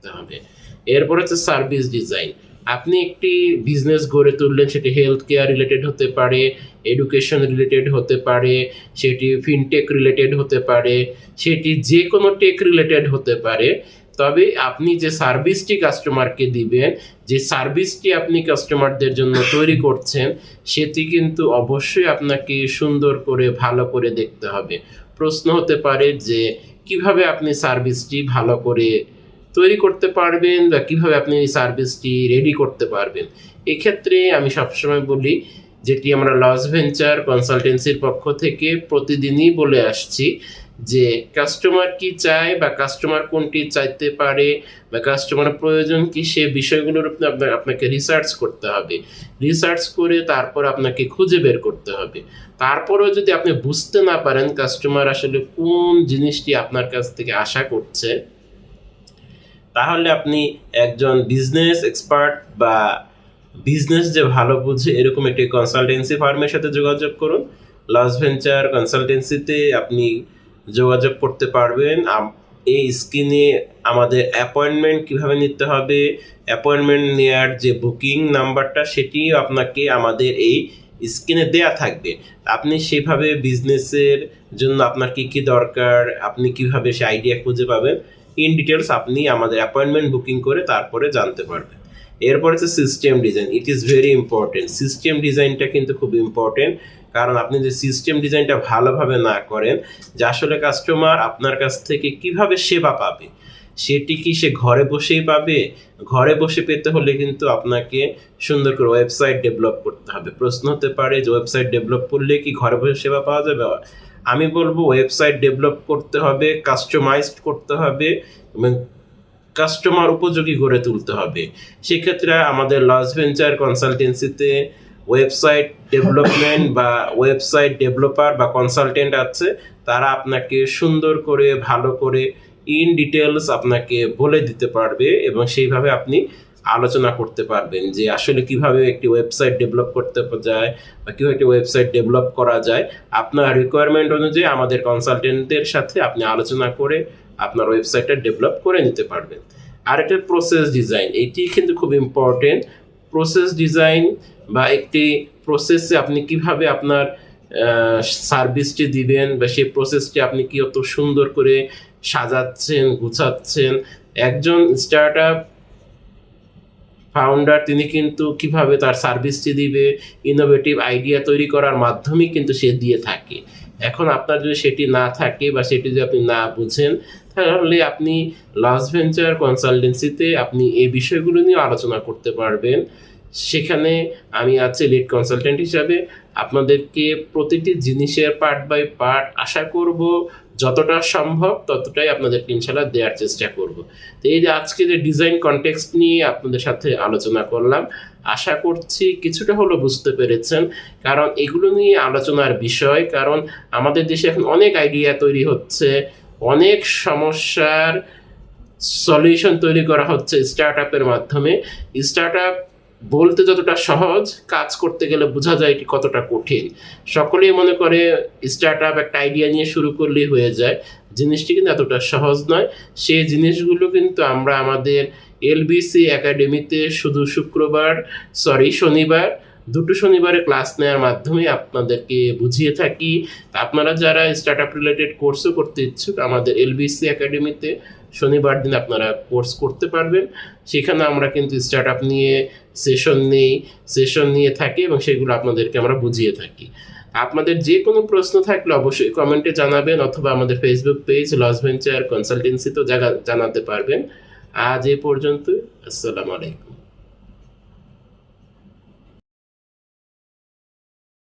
থাকতে হবে। এরপর হচ্ছে সার্ভিস ডিজাইন আপনি একটি বিজনেস গড়ে তুললেন, সেটি হেলথ কেয়ার রিলেটেড হতে পারে এডুকেশন রিলেটেড হতে পারে, সেটি ফিনটেক রিলেটেড হতে পারে, সেটি যে কোনো টেক রিলেটেড হতে পারে। তবে আপনি যে সার্ভিসটি কাস্টমারকে দিবেন, যে সার্ভিসটি আপনি কাস্টমারদের জন্য তৈরি করছেন, সেটি কিন্তু অবশ্যই আপনাকে সুন্দর করে, ভালো করে দেখতে হবে। প্রশ্ন হতে পারে যে, কীভাবে আপনি সার্ভিসটি ভালো করে তৈরি করতে পারবেন বা কীভাবে আপনি এই সার্ভিসটি রেডি করতে পারবেন। এক্ষেত্রে আমি সবসময় বলি, যেটি আমরা লস ভেঞ্চার কনসালটেন্সির পক্ষ থেকে প্রতিদিনই বলে আসছি যে কাস্টমার কি চায় বা কাস্টমার কোনটি চাইতে পারে বা কাস্টমার প্রয়োজন কি, সে বিষয়গুলোর উপরে আপনার আপনাকে রিসার্চ করতে হবে। রিসার্চ করে তারপর আপনাকে খুঁজে বের করতে হবে। তারপরেও যদি আপনি বুঝতে না পারেন কাস্টমার আসলে কোন জিনিসটি আপনার কাছ থেকে আশা করছে তাহলে আপনি একজন বিজনেস এক্সপার্ট বা বিজনেস যে ভালো বুঝে এরকম একটি কনসালটেন্সি ফার্মের সাথে যোগাযোগ করুন। লস ভেঞ্চার কনসালটেন্সিতে আপনি যোগাযোগ করতে পারবেন। এই স্ক্রিনে আমাদের অ্যাপয়েন্টমেন্ট কীভাবে নিতে হবে অ্যাপয়েন্টমেন্ট নেওয়ার যে বুকিং নাম্বারটা সেটি আপনাকে আমাদের এই স্ক্রিনে দেয়া থাকবে। আপনি সেভাবে বিজনেসের জন্য আপনার কি কি দরকার, আপনি কীভাবে সে আইডিয়া খুঁজে পাবেন ইন ডিটেলস আপনি আমাদের অ্যাপয়েন্টমেন্ট বুকিং করে তারপরে জানতে পারবেন। এরপর হচ্ছে system design it is very important system ডিজাইনটা কিন্তু খুব ইম্পর্টেন্ট কারণ আপনি যে সিস্টেম ডিজাইনটা ভালোভাবে না করেন, যে আসলে কাস্টমার আপনার কাছ থেকে কীভাবে সেবা পাবে, সেটি কি সে ঘরে বসেই পাবে? ঘরে বসে পেতে হলে কিন্তু আপনাকে সুন্দর করে ওয়েবসাইট ডেভেলপ করতে হবে। প্রশ্ন হতে পারে যে ওয়েবসাইট ডেভেলপ করলে কি ঘরে বসে সেবা পাওয়া যাবে? আমি বলব ওয়েবসাইট ডেভেলপ করতে হবে কাস্টমাইজড করতে হবে এবং কাস্টমার উপযোগী করে তুলতে হবে। সেক্ষেত্রে আমাদের লস ভেঞ্চার কনসালটেন্সিতে ওয়েবসাইট ডেভেলপমেন্ট বা ওয়েবসাইট ডেভেলপার বা কনসালটেন্ট আছে, তারা আপনাকে সুন্দর করে, ভালো করে ইন ডিটেলস আপনাকে বলে দিতে পারবে এবং সেইভাবে আপনি আলোচনা করতে পারবেন যে আসলে কীভাবে একটি ওয়েবসাইট ডেভেলপ করতে যায় বা কীভাবে একটি ওয়েবসাইট ডেভেলপ করা যায়। আপনার রিকোয়ারমেন্ট অনুযায়ী আমাদের কনসালটেন্টদের সাথে আপনি আলোচনা করে আপনার ওয়েবসাইটটা ডেভেলপ করে নিতে পারবেন। আর একটা প্রসেস ডিজাইন এটি কিন্তু খুব ইম্পর্টেন্ট প্রসেস ডিজাইন বা একটি প্রসেসে আপনি কীভাবে আপনার সার্ভিসটি দিবেন বা সেই প্রসেসটি আপনি কি অত সুন্দর করে সাজাচ্ছেন, গুছাচ্ছেন। একজন স্টার্ট আপ ফাউন্ডার তিনি কিন্তু কীভাবে তার সার্ভিসটি দিবে ইনোভেটিভ আইডিয়া তৈরি করার মাধ্যমে কিন্তু সে দিয়ে থাকে। এখন আপনার যদি সেটি না থাকে বা সেটি যদি আপনি না বুঝেন, তাহলে আপনি লস ভেঞ্চার কনসালটেন্সিতে আপনি এই বিষয়গুলো নিয়ে আলোচনা করতে পারবেন। সেখানে আমি আছি লিড কনসালটেন্ট হিসাবে। আপনাদেরকে প্রতিটি জিনিসের পার্ট বাই পার্ট আশা করব যতটা সম্ভব ততটাই আপনাদেরকে ইনশাল্লাহ দেওয়ার চেষ্টা করব। তো এই যে আজকে যে ডিজাইন কনটেক্সট নিয়ে আপনাদের সাথে আলোচনা করলাম, আশা করছি কিছুটা হলো বুঝতে পেরেছেন। কারণ এগুলো নিয়ে আলোচনার বিষয়, কারণ আমাদের দেশে এখন অনেক আইডিয়া তৈরি হচ্ছে, অনেক সমস্যার সলিউশন তৈরি করা হচ্ছে স্টার্ট আপের মাধ্যমে। স্টার্ট আপ বলতে যতটা সহজ, কাজ করতে গেলে বোঝা যায় এটি কতটা কঠিন। সকলেই মনে করে স্টার্ট আপ একটা আইডিয়া নিয়ে শুরু করলেই হয়ে যায়। জিনিসটি কিন্তু এতটা সহজ নয়। সেই জিনিসগুলো কিন্তু আমরা আমাদের এলবিসি একাডেমিতে শুধু শুক্রবার সরি শনিবার দুটো শনিবারে ক্লাস নেওয়ার মাধ্যমে আপনাদেরকে বুঝিয়ে থাকি। আপনারা যারা স্টার্ট আপ রিলেটেড কোর্সও করতে ইচ্ছুক, আমাদের এলবিসি একাডেমিতে শনিবার দিন আপনারা কোর্স করতে পারবেন। সেখানে আমরা কিন্তু স্টার্ট আপ নিয়ে সেশন নেই সেশন নিয়ে থাকি এবং সেগুলো আপনাদেরকে আমরা বুঝিয়ে থাকি। আপনাদের যে কোনো প্রশ্ন থাকলে অবশ্যই কমেন্টে জানাবেন অথবা আমাদের ফেসবুক পেজ লস ভেঞ্চার কনসালটেন্সিতেও জানাতে পারবেন। আজ এ পর্যন্ত আসসালামু আলাইকুম।